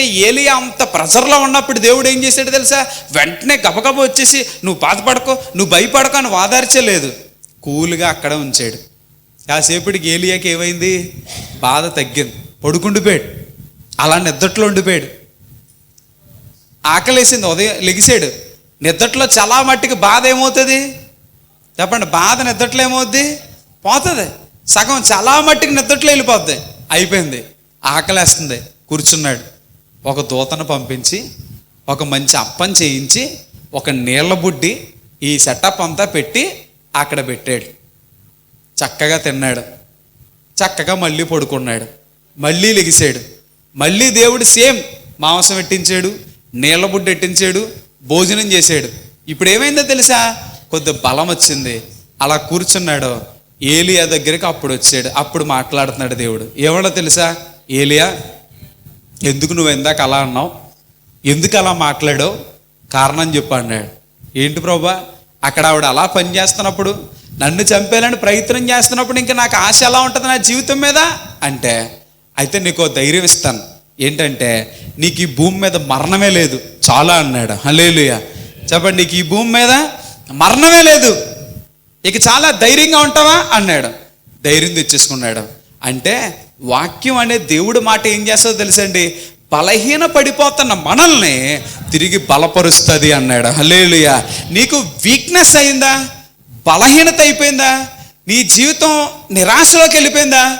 ఏలియా అంత ప్రెజర్లో ఉన్నప్పుడు దేవుడు ఏం చేశాడు తెలుసా? వెంటనే గబగబ వచ్చేసి నువ్వు బాధపడకో నువ్వు భయపడకో అని వాదార్చలేదు. కూల్గా అక్కడ ఉంచాడు. కాసేపటికి ఏలియాకి ఏమైంది? బాధ తగ్గింది. పడుకుండిపోయాడు అలా నిద్రట్లో ఉండిపోయాడు. ఆకలేసింది ఉదయం లెగిసాడు. నిద్రట్లో చాలా మట్టికి బాధ ఏమవుతుంది? చెప్పండి బాధ నిద్దట్లో ఏమవుద్ది? పోతుంది. సగం చాలా మట్టికి నిద్దట్లో వెళ్ళిపోద్ది. అయిపోయింది. ఆకలేస్తుంది. కూర్చున్నాడు. ఒక దూతను పంపించి ఒక మంచి అప్పం చేయించి ఒక నీళ్ళ బుడ్డి ఈ సెటప్ అంతా పెట్టి అక్కడ పెట్టాడు. చక్కగా తిన్నాడు. చక్కగా మళ్ళీ పడుకున్నాడు. మళ్ళీ లెగిసాడు. మళ్ళీ దేవుడు సేమ్ మాంసం ఎట్టించాడు నీళ్ళ బుడ్డ ఎట్టించాడు భోజనం చేశాడు. ఇప్పుడు ఏమైందో తెలుసా? కొద్ది బలం వచ్చింది. అలా కూర్చున్నాడు. ఏలియా దగ్గరికి అప్పుడు వచ్చాడు. అప్పుడు మాట్లాడుతున్నాడు దేవుడు. ఏమన్నా తెలుసా? ఏలియా ఎందుకు నువ్వు ఇందాక అలా అన్నావు? ఎందుకు అలా మాట్లాడావు? కారణం చెప్పు అన్నాడు. ఏంటి ప్రభా? అక్కడ ఆవిడ అలా పని చేస్తున్నప్పుడు నన్ను చంపేయాలని ప్రయత్నం చేస్తున్నప్పుడు ఇంకా నాకు ఆశ ఎలా ఉంటుంది నా జీవితం మీద? అంటే అయితే నీకు ఓ ధైర్యం ఇస్తాను. ఏంటంటే నీకు ఈ భూమి మీద మరణమే లేదు. చాలా అన్నాడు. హలేలుయ చెప్పండి నీకు ఈ భూమి మీద మరణమే లేదు. ఇక చాలా ధైర్యంగా ఉంటావా? అన్నాడు. ధైర్యం తెచ్చేసుకున్నాడు. అంటే వాక్యం అనే దేవుడు మాట ఏం చేస్తుందో తెలుసండి? బలహీన పడిపోతున్న మనల్ని తిరిగి బలపరుస్తుంది అన్నాడు. హలేలుయా నీకు వీక్నెస్ అయిందా? బలహీనత అయిపోయిందా? నీ జీవితం నిరాశలోకి వెళ్ళిపోయిందా?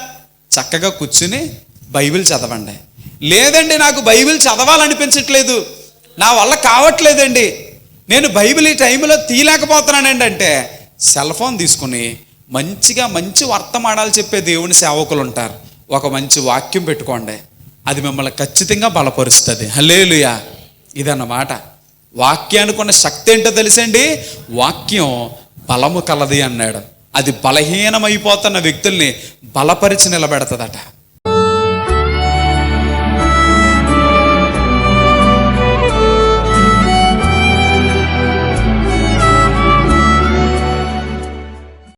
చక్కగా కూర్చుని బైబిల్ చదవండి. లేదండి నాకు బైబిల్ చదవాలనిపించట్లేదు. నా వల్ల కావట్లేదండి. నేను బైబిల్ ఈ టైంలో తీయలేకపోతున్నానండి అంటే సెల్ ఫోన్ తీసుకుని మంచిగా మంచి వర్తమానాలు చెప్పే దేవుని సేవకులు ఉంటారు ఒక మంచి వాక్యం పెట్టుకోండి. అది మిమ్మల్ని ఖచ్చితంగా బలపరుస్తుంది. హలేలుయా ఇదన్నమాట. వాక్యానికి ఉన్న శక్తి ఏంటో తెలుసండి? వాక్యం బలము కలది అన్నాడు. అది బలహీనమైపోతున్న వ్యక్తుల్ని బలపరిచి నిలబెడతదట.